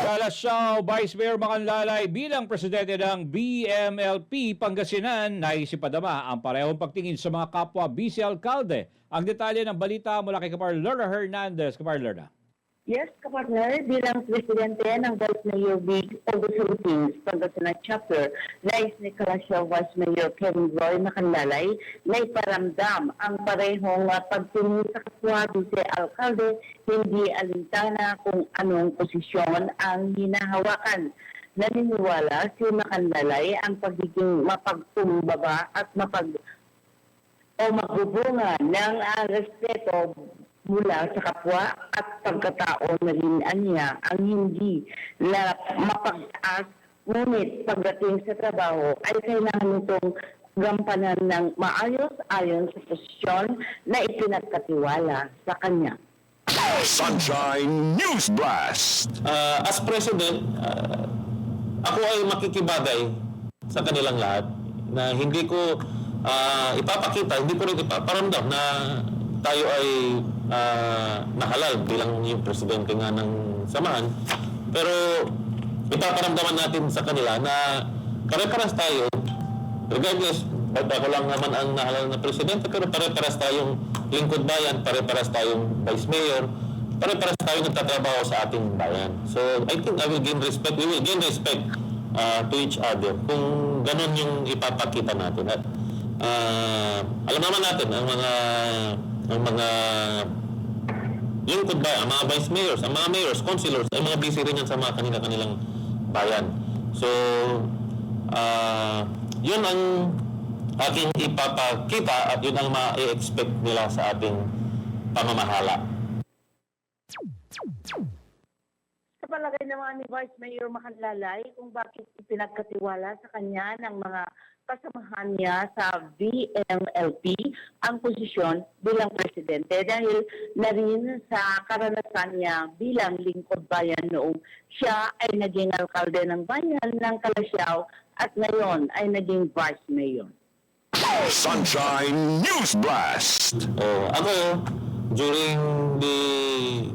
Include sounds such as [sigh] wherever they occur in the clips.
Kalasyaw, Vice Mayor Macanlalay bilang presidente ng BMLP Pangasinan naisipadama ang parehong pagtingin sa mga kapwa vice alkalde. Ang detalye ng balita mula kay Kapar Lerna Hernandez. Kapar Lerna. Yes, kapartner, bilang presidente ng Vice Mayor League of the Philippines, Pangasinan Chapter, nais ni Kalasyaw Vice Mayor Kevin Roy Macanlalay na iparamdam ang parehong uh, pagtingin sa kapwa vice alkalde, hindi alintana kung anong posisyon ang hinahawakan. Naniniwala si Macanlalay ang pagiging mapagkumbaba at mapag o magbubunga ng uh, respeto mula sa kapwa at pagkatao na rin niya ang hindi na mapagtaas ngunit pagdating sa trabaho ay kailangan itong gampanan ng maayos ayon sa posisyon na ipinagkatiwala sa kanya. Sunshine News Blast. Uh, as president, uh, ako ay makikibagay sa kanilang lahat na hindi ko uh, ipapakita, hindi ko rin ipaparamdam na tayo ay uh, nahalal bilang yung presidente nga ng samahan. Pero ipaparamdaman natin sa kanila na pare-paras tayo, regardless, ba't ako lang naman ang nahalal na presidente, pero pare-paras tayong lingkod bayan, pare-paras tayong vice mayor, pare-paras tayo nagtatrabaho sa ating bayan. So, I think I will gain respect, we will gain respect uh, to each other kung ganun yung ipapakita natin. At uh, alam naman natin, ang mga ang mga lingkod bayan, ang mga vice mayors, ang mga mayors, councilors, ay mga busy rin yan sa mga kanila-kanilang bayan. So, ah yun ang aking ipapakita at yun ang ma-expect nila sa ating pamamahala. Sa palagay naman ni Vice Mayor Macanlalay kung bakit ipinagkatiwala sa kanya ng mga kasamahan niya sa VMLP ang posisyon bilang presidente dahil na rin sa karanasan niya bilang lingkod bayan noong siya ay naging alkalde ng bayan ng Kalasyaw at ngayon ay naging vice mayor. Sunshine News Blast. Oh, ako during the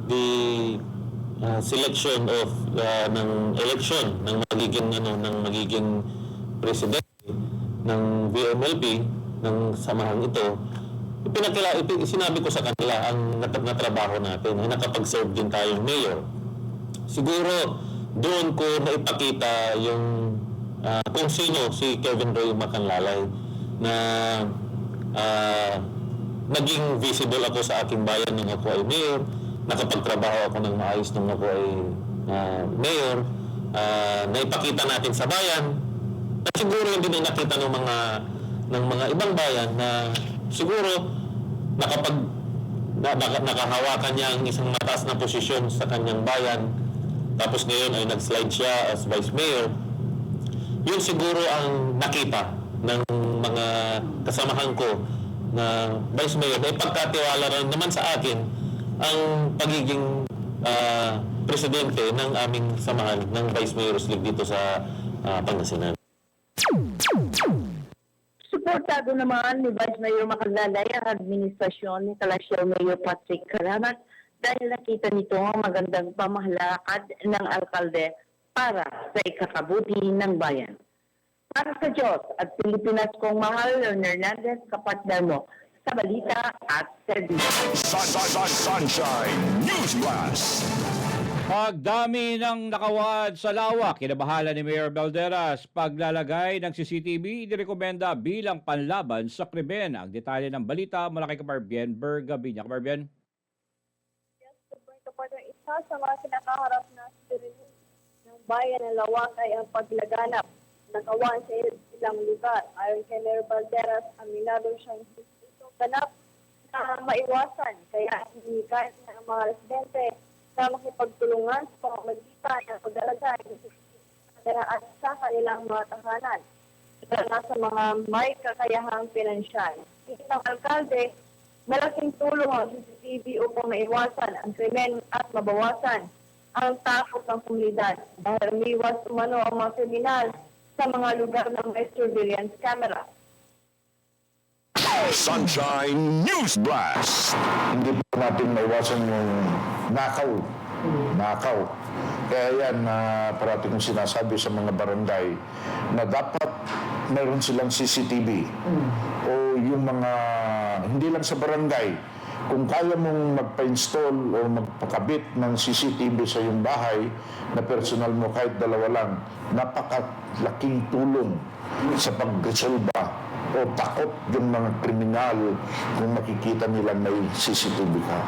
the uh, selection of uh, ng election ng magiging ano ng magiging presidente ng VMLP ng samahan ito ipinakila ipi, sinabi ko sa kanila ang nat- natrabaho natin ay nakapag-serve din tayong mayor. Siguro doon ko naipakita yung ah, kung sino si Kevin Roy Macanlalay na ah, naging visible ako sa aking bayan nung ako ay mayor, nakapagtrabaho ako ng maayos nung ako ay ah, mayor, ah, naipakita natin sa bayan, siguro hindi na nakita ng mga ng mga ibang bayan na siguro nakapag na, naka- nakahawakan niya ang isang mataas na posisyon sa kanyang bayan. Tapos ngayon ay nag-slide siya as vice mayor. Yun siguro ang nakita ng mga kasamahan ko na vice mayor. Na ipagkatiwala rin naman sa akin ang pagiging ah, presidente ng aming samahan ng Vice Mayor's League dito sa ah, Pangasinan. Suportado naman ni Vice Mayor Macalalay ang administrasyon ni Kalasyaw Mayor Patrick Karamat dahil nakita nito ang magandang pamahalakad ng alkalde para sa ikakabuti ng bayan. Para sa Diyos at Pilipinas kong mahal, Leonard Hernandez, kapatid mo sa balita at serbisyo. Sun, sun, sun, sunshine News Blast. Pagdami ng nakawad sa lawak, kinabahala ni Mayor Balderas, paglalagay ng CCTV direkomenda bilang panlaban sa krimen. Ang detalye ng balita mula kay Kaparbien Bergabinya. Kaparbien? Ito pa ng isa sa mga kinakaharap na sirinin ng bayan ng Lawak ay ang paglaganap ng kawan sa ilang lugar. Ayon kay Mayor Valderas, aminado siyang ito ganap na maiwasan. Kaya hindi kahit na mga residente na makipagtulungan sa pamamagitan ng paglalagay ng kameraan sa kanilang mga tahanan. Ito na sa mga may kakayahang pinansyal. Isang alkalde, malaking tulong ang CCTV upang maiwasan ang krimen at mabawasan ang takot ng komunidad dahil umiwas umano ang mga kriminal sa mga lugar ng may surveillance camera. Sunshine News Blast. hindi po natin maiwasan yung nakaw nakaw. Kaya yan na parati kong sinasabi sa mga barangay na dapat meron silang CCTV o yung mga hindi lang sa barangay kung kaya mong magpa-install o magpakabit ng CCTV sa iyong bahay na personal mo kahit dalawa lang, napakalaking tulong sa pagresolba o takot yung mga kriminal kung makikita nila may CCTV ka.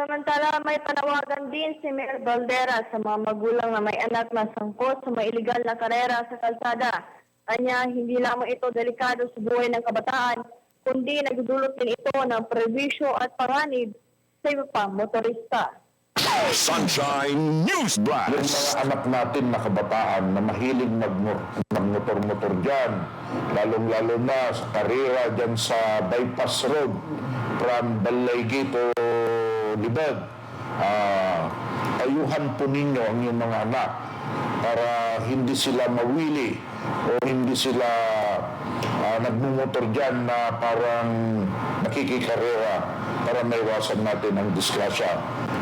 Samantala, may panawagan din si Mayor Valdera sa mga magulang na may anak na sangkot sa may illegal na karera sa kalsada. Anya, hindi lamang ito delikado sa buhay ng kabataan, kundi nagdudulot din ito ng previsyo at paranib sa iba pang motorista. Sunshine News Yung Blast. mga anak natin na kabataan na mahilig magmotor-motor dyan, lalong-lalo na sa karera dyan sa bypass road from Balay to Libag. Ah, ayuhan po ninyo ang iyong mga anak para hindi sila mawili o hindi sila ah, nagmumotor dyan na parang nakikikarera para maiwasan natin ang disgrasya.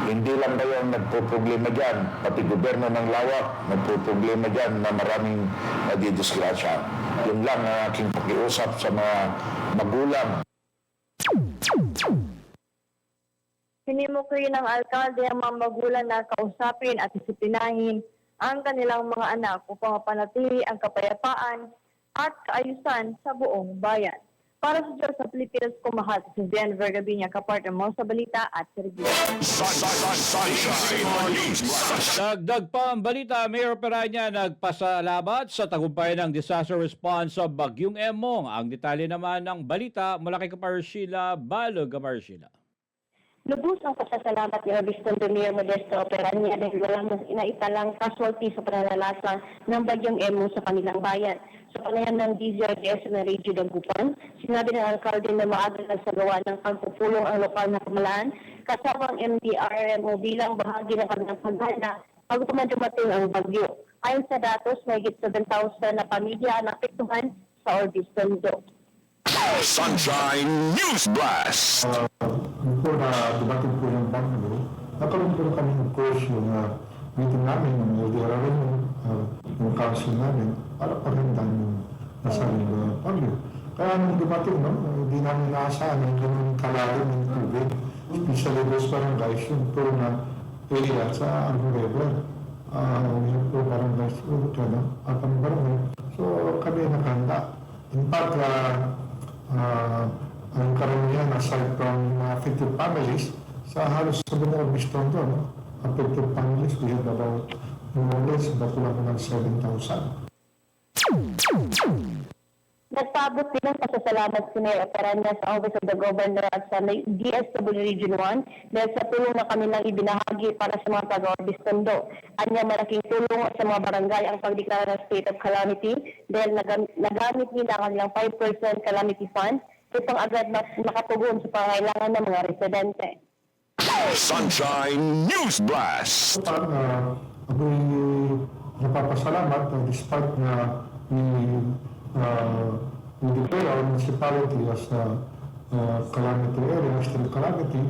Hindi lang kayo ang nagpo-problema dyan, pati gobyerno ng lawak nagpo-problema dyan na maraming nadidisgrasya. Yun lang ang aking pakiusap sa mga magulang Hinimukri ng alkalde ang mga magulang na kausapin at disiplinahin ang kanilang mga anak upang mapanatili ang kapayapaan at kaayusan sa buong bayan. Para sa Diyos sa Pilipinas, kumahal si Denver Gabinya, kapartner mo sa balita at Blast. Dagdag pa ang balita, Mayor Peranya nagpasalamat sa tagumpay ng disaster response sa Bagyong Emong. Ang detalye naman ng balita mula kay Kapar Sheila, Balog Kapar Sheila. Lubos ang pasasalamat ni Obispo Mayor Modesto Operanya dahil walang inaitalang casualty sa pananalasa ng bagyong Emo sa kanilang bayan. Sa panayan ng DZRDS na Regio Dagupan, sinabi ng alkalde na maaga nagsagawa ng pagpupulong ang lokal na pamalaan kasama ang MDRMO bilang bahagi ng kanilang paghanda bago dumating ang bagyo. Ayon sa datos, may 7,000 na pamilya ang napektuhan sa Orbistondo. Sunshine News Blast. Before na dumating po yung bagyo, nakaroon po kami ng course yung uh, meeting namin, yung LDRRM, uh, yung council namin, para paghandaan yung nasabing uh, bagyo. Kaya nung dumating, no, hindi namin naasahan yung ganun kalalim ng tubig. Especially those barangays, yung po na area sa Argo River. Uh, yung po barangays, uh, kaya, at ang barangay. So kami nakahanda. In fact, uh, uh, ang karamihan aside from uh, 50 families, sa halos sa buong Orbiston doon, no? affected families, we have about less about kulang ng 7,000. Nagpaabot din ng pasasalamat si Mayor Operanya sa Office of the Governor at sa DSW Region 1 dahil sa tulong na kanilang ibinahagi para sa mga taga-Orbistondo. Anya malaking tulong sa mga barangay ang pagdeklara ng state of calamity dahil nagam- nagamit nila ang kanilang 5% calamity fund upang agad makatugon sa pangailangan ng mga residente. Sunshine News Blast. Uh, ako'y napapasalamat uh, despite na we, uh, we declare our municipality as a uh, calamity area, state of calamity,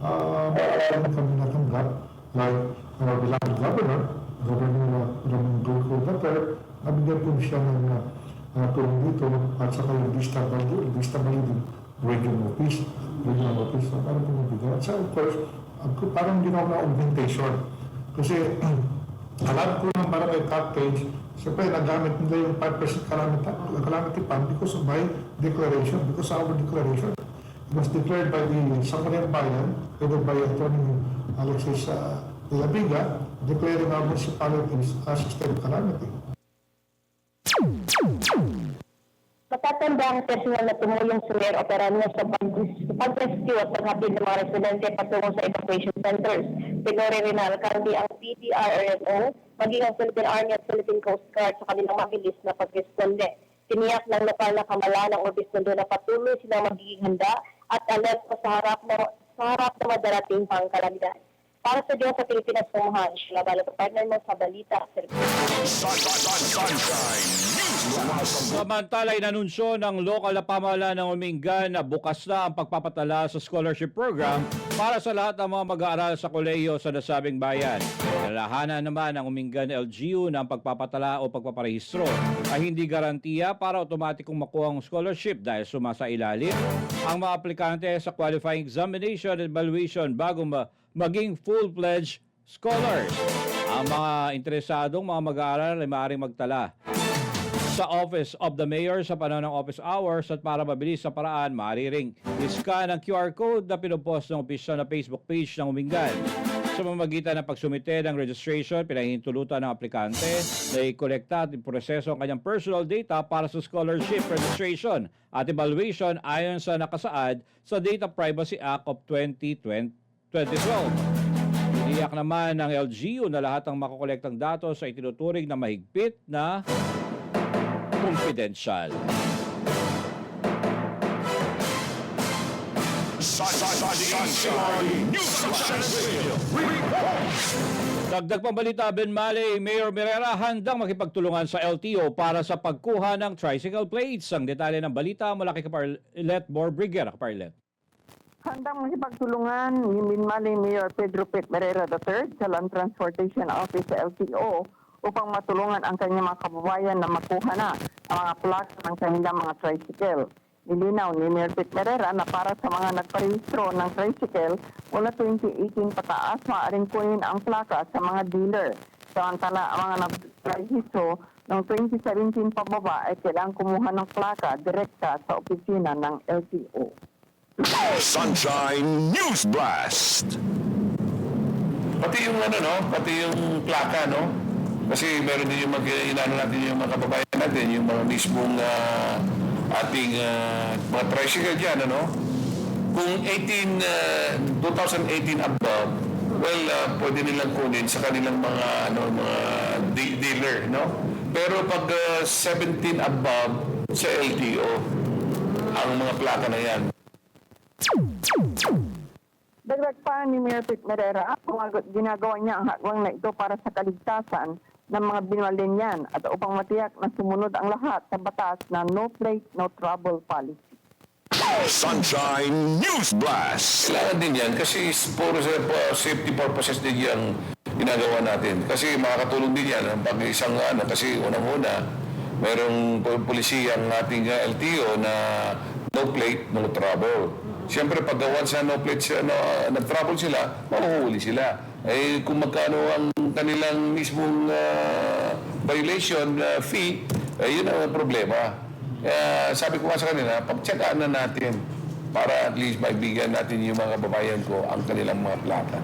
uh, marami kami natanggap like our beloved governor, Governor Ramon Dulco Duterte, nabigyan po siya ng uh, uh, tulong dito at saka yung Vista Valley, Vista Valley din, regional office, regional office, so parang pinabigyan. At saka of course, ako, parang ginawa na augmentation. Kasi [clears throat] alam ko ng barangay package, siyempre nagamit nila yung 5% calamity, calamity fund because of my declaration, because of our declaration. It was declared by the Sangguniang Bayan, headed by Attorney Alexis uh, De La Viga, declaring our municipalities as a state calamity. Matatanda ang personal na tumulong si Mayor Operanya sa pag- sa pag-rescue at paghatid ng mga residente patungo sa evacuation centers. Rin na alkalde ang PDRMO, maging ang Philippine Army at Philippine Coast Guard sa kanilang mabilis na pag-responde. Tiniyak ng lokal na kamalaan ng Obispondo na patuloy silang magiging handa at alert sa harap ng sa harap ng madarating pang kalamidad. Para sa Diyos sa Pilipinas Tumuhan, Sheila Balo, partner mo sa Balita. Samantala, inanunsyo ng lokal na pamahalaan ng Umingan na bukas na ang pagpapatala sa scholarship program para sa lahat ng mga mag-aaral sa kolehiyo sa nasabing bayan. Nalahanan naman ng Umingan LGU ang pagpapatala o pagpaparehistro ay hindi garantiya para otomatikong makuha ang scholarship dahil sumasa ilalim ang mga aplikante sa qualifying examination and evaluation bago ma- maging full-fledged scholars. Ang mga interesadong mga mag-aaral ay maaaring magtala sa Office of the Mayor sa panahon ng office hours at para mabilis sa paraan, maaari ring iscan ang QR code na pinupost ng opisyal na Facebook page ng Umingan. Sa mamamagitan ng pagsumite ng registration, pinahihintulutan ng aplikante na i-kolekta at iproseso ang kanyang personal data para sa scholarship registration at evaluation ayon sa nakasaad sa Data Privacy Act of 2020 2012. Iniyak naman ng LGU na lahat ng makokolektang datos ay tinuturing na mahigpit na confidential. Dagdag pambalita, Ben Malay, Mayor Mirera handang makipagtulungan sa LTO para sa pagkuha ng tricycle plates. Ang detalye ng balita mula kay Kaparlet Borbriger. Kaparlet. Handang makipagtulungan ni Minmaling Mayor Pedro Pet Merera III sa Land Transportation Office sa LTO upang matulungan ang kanyang mga kababayan na makuha na ang mga plaka ng kanilang mga tricycle. Nilinaw ni Mayor Pet Merera na para sa mga nagparehistro ng tricycle mula 2018 pataas, maaaring kunin ang plaka sa mga dealer. Samantala, ang mga nagparehistro noong 2017 pababa ay kailangang kumuha ng plaka direkta sa opisina ng LTO. Sunshine news blast. Pati yung ano, no? Pati yung plaka, no? Kasi meron din yung mag inaano natin yung mga kababayan natin, yung mga mismong ah, ating ah, mga tricycle dyan, ano? Kung 18, ah, 2018 above, well, ah, pwede nilang kunin sa kanilang mga, ano, mga de- dealer, no? Pero pag ah, 17 above, sa LTO, ang mga plaka na yan. Dagdag pa ni Mayor Pete Merera, ginagawa niya ang hakbang na ito para sa kaligtasan ng mga binwalinyan at upang matiyak na sumunod ang lahat sa batas na no plate, no trouble policy. Sunshine news blast. Kailangan din yan kasi puro sa pa- safety purposes din yung ginagawa natin. Kasi makakatulong din yan pag isang ano, kasi unang-una, merong pulisiya ang ating uh, LTO na no plate, no trouble. Siyempre, pag once na no plate sila, no, nag-trouble sila, mahuhuli sila. Eh, kung magkano ang kanilang mismong ah, violation ah, fee, eh, yun ang problema. Kaya sabi ko nga sa kanila, pagtsagaan na natin para at least maibigyan natin yung mga kababayan ko ang kanilang mga plata.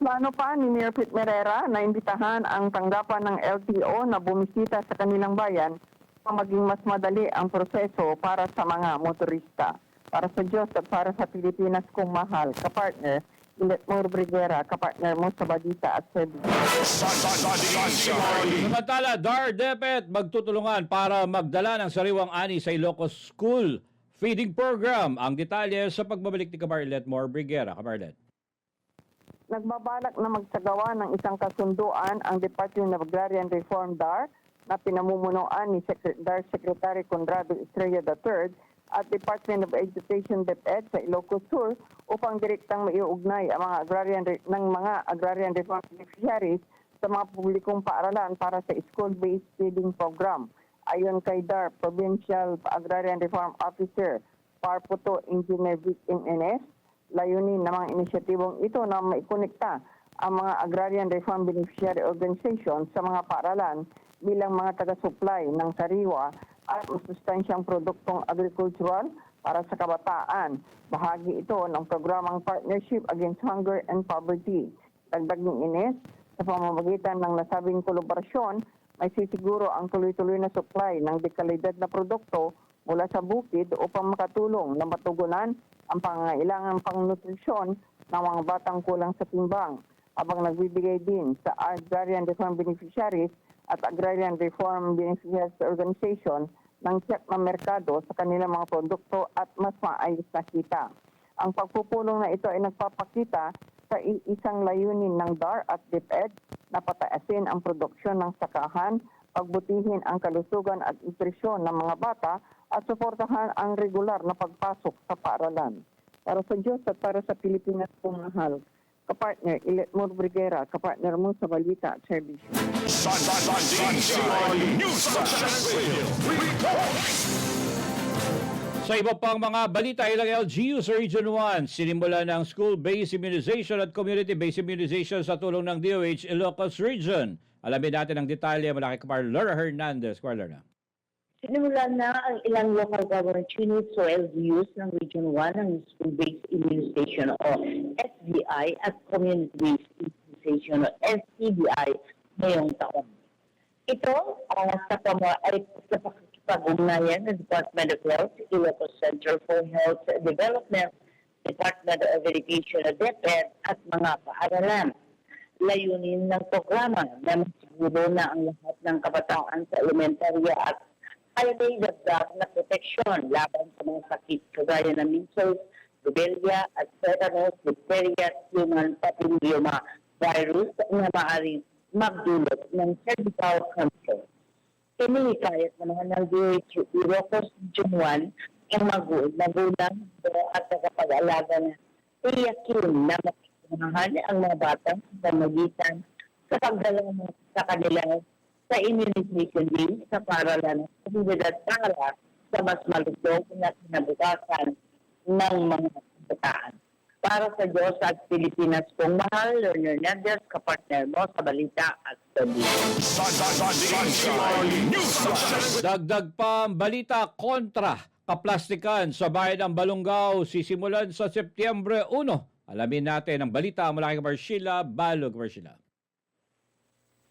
Plano pa ni Mayor Pete Merera na imbitahan ang tanggapan ng LTO na bumisita sa kanilang bayan maging mas madali ang proseso para sa mga motorista. Para sa Diyos at para sa Pilipinas kong mahal, kapartner, Ilet Mor Brigera, kapartner mo sa Badita at sunshine. Samantala, DAR DepEd magtutulungan para magdala ng sariwang ani sa Ilocos School feeding program. Ang detalye sa pagbabalik ni Kaparlet Borbriger. Kaparlet. Nagbabalak na magsagawa ng isang kasunduan ang Department of Agrarian Reform DAR na pinamumunuan ni Secre- DAR Secretary Conrado Estrella III at Department of Education DepEd sa Ilocos Sur upang direktang maiugnay ang mga agrarian ng mga agrarian reform beneficiaries sa mga publikong paaralan para sa school-based feeding program. Ayon kay DAR Provincial Agrarian Reform Officer Parputo Engineer Vic MNS, layunin ng mga inisyatibong ito na maikonekta ang mga agrarian reform beneficiary organization sa mga paaralan bilang mga taga-supply ng sariwa at masustansyang produktong agricultural para sa kabataan. Bahagi ito ng programang Partnership Against Hunger and Poverty. Dagdag ni Ines, sa pamamagitan ng nasabing kolaborasyon, may sisiguro ang tuloy-tuloy na supply ng dekalidad na produkto mula sa bukid upang makatulong na matugunan ang pangangailangan pangnutrisyon ng mga batang kulang sa timbang habang nagbibigay din sa Agrarian Reform Beneficiaries at Agrarian Reform Beneficiaries Organization ng check na merkado sa kanilang mga produkto at mas maayos na kita. Ang pagpupulong na ito ay nagpapakita sa isang layunin ng DAR at DepEd na pataasin ang produksyon ng sakahan, pagbutihin ang kalusugan at nutrisyon ng mga bata at suportahan ang regular na pagpasok sa paaralan. Para sa Diyos at para sa Pilipinas mahal, kapartner Iletmur Brigera, kapartner mo sa balita at serbisyo. Sun, sun, sun, sunshine. Report. Sa iba pang mga balita, ilang LGU sa Region 1, sinimula ng school-based immunization at community-based immunization sa tulong ng DOH Ilocos Region. Alamin natin ang detalye mula kay Laura Hernandez. Kapar Laura. Sinimulan na ang ilang local government units o LGUs ng Region 1 ng School-Based Immunization o SBI at Community-Based Immunization o SCBI ngayong taon. Ito ang sa pama ay sa pakikipag-ugnayan ng Department of Health, Ilocos Center for Health Development, Department of Education at DepEd at mga paaralan. Layunin ng programa na masiguro na ang lahat ng kabataan sa elementarya at ay may dagdag na proteksyon laban sa mga sakit kagaya ng measles, rubella at tetanus, diphtheria human papilloma virus na maaaring magdulot ng cervical cancer. Pinihikayat naman ng DH Ilocos Region 1 ang magulang, at nakapag-alaga na tiyakin na makikinahan ang mga bata sa magitan sa pagdala mo sa kanilang sa immunization din sa paralan ng komunidad para sa mas malusog na kinabukasan ng mga kabataan. Para sa Diyos at Pilipinas kong mahal, Learner Hernandez, kapartner mo sa balita at news Dagdag pa ang balita kontra kaplastikan sa bayan ng Balongaw sisimulan sa Setyembre 1. Alamin natin ang balita mula kay Kapar Sheila Balog. Kapar Sheila.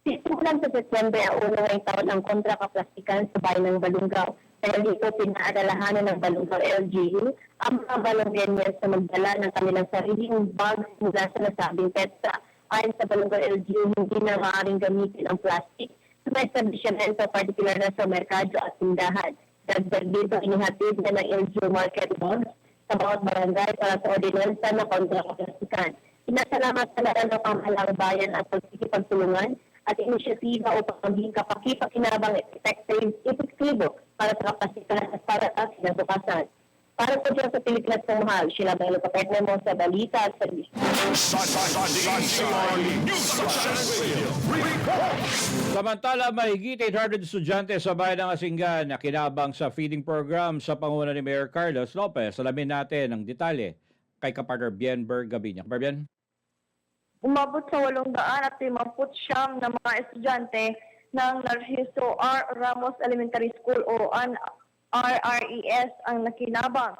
Simulan sa September ang unang ngayong taon ang kontra kaplastikan sa bayan ng Balungaw. Dahil dito pinaadalahanan ng Balungaw LGU ang mga Balonggenians na magdala ng kanilang sariling bags mula sa nasabing petsa. Ayon sa Balungaw LGU, hindi na maaaring gamitin ang plastic sa mga establishmento, particular na sa merkado at tindahan. Dagdag dito, inihatid na ng LGU market bags sa bawat barangay para sa ordinansa na kontra kaplastikan. Pinasalamat sa lahat ng pamahalang bayan at pagkikipagtulungan at inisyatiba upang maging kapaki-pakinabang at effective, epektibo para sa kapasitan at para sa kinabukasan. Para po dyan sa Pilipinas ng mahal, ba yung kapatid mo sa balita at sa. Samantala, mahigit 800 estudyante sa bayan ng Asingan na kinabang sa feeding program sa panguna ni Mayor Carlos Lopez. Alamin natin ang detalye kay kapartner Bienberg Gabinya. Kapar Bien? Umabot sa 859 na mga estudyante ng Narciso R. Ramos Elementary School o an RRES ang nakinabang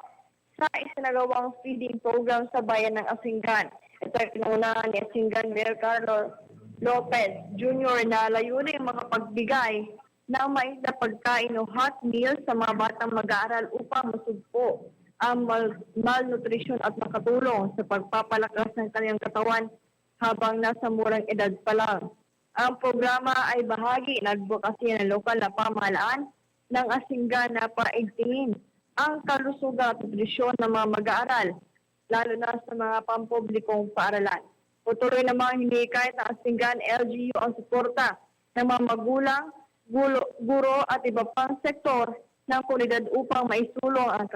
sa isinagawang feeding program sa bayan ng Asingan. Ito ay pinangunahan ni Asingan Mayor Carlos Lopez Jr. na layunin mga pagbigay ng mais na pagkain o hot meal sa mga batang mag-aaral upang masugpo ang mal- malnutrition at makatulong sa pagpapalakas ng kanilang katawan habang nasa murang edad pa lang. Ang programa ay bahagi ng advocacy ng lokal na pamahalaan ng Asinggan na paigtingin ang kalusugan at nutrisyon ng mga mag-aaral, lalo na sa mga pampublikong paaralan. Tutuloy namang hindi kahit ng Asinggan LGU ang suporta ng mga magulang, gulo, guro at iba pang sektor ng komunidad upang maisulong ang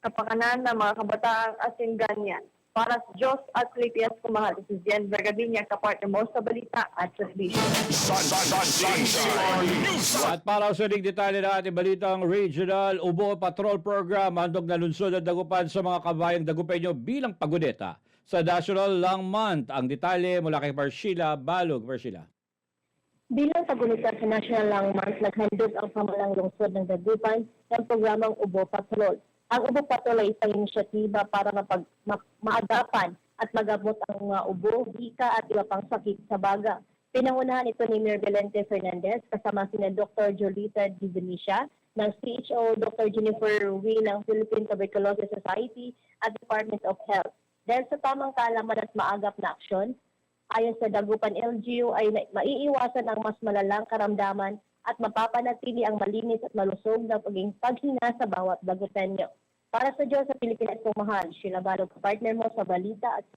kapakanan ng mga kabataang Asingganian. Para sa Diyos at Pilipinas kumahal, si Jen Vergabinya, kapartner mo sa balita at news At para sa ring detalye ng ating balitang regional Ubo Patrol Program, handog na lunsod at dagupan sa mga kabayang dagupenyo bilang paguneta sa National Lang Month. Ang detalye mula kay Marshila Balog. Marshila. Bilang pagunita sa National Lang Month, naghandog ang pamalang lungsod ng Dagupan ng programang Ubo Patrol. Ang Ubo Patrol ay isang inisyatiba para mapag, ma- maagapan at magamot ang mga ubo, hika at iba pang sakit sa baga. Pinangunahan ito ni Mayor Belente Fernandez kasama sina Dr. Jolita Di Benicia ng CHO Dr. Jennifer Ruiz ng Philippine Tuberculosis Society at Department of Health. Dahil sa tamang kaalaman at maagap na aksyon, ayon sa Dagupan LGU ay maiiwasan ang mas malalang karamdaman at mapapanatili ang malinis at malusog na paging paghina sa bawat dagupenyo. Para sa Diyos sa Pilipinas kong mahal, Sheila Balog, partner mo sa balita at sa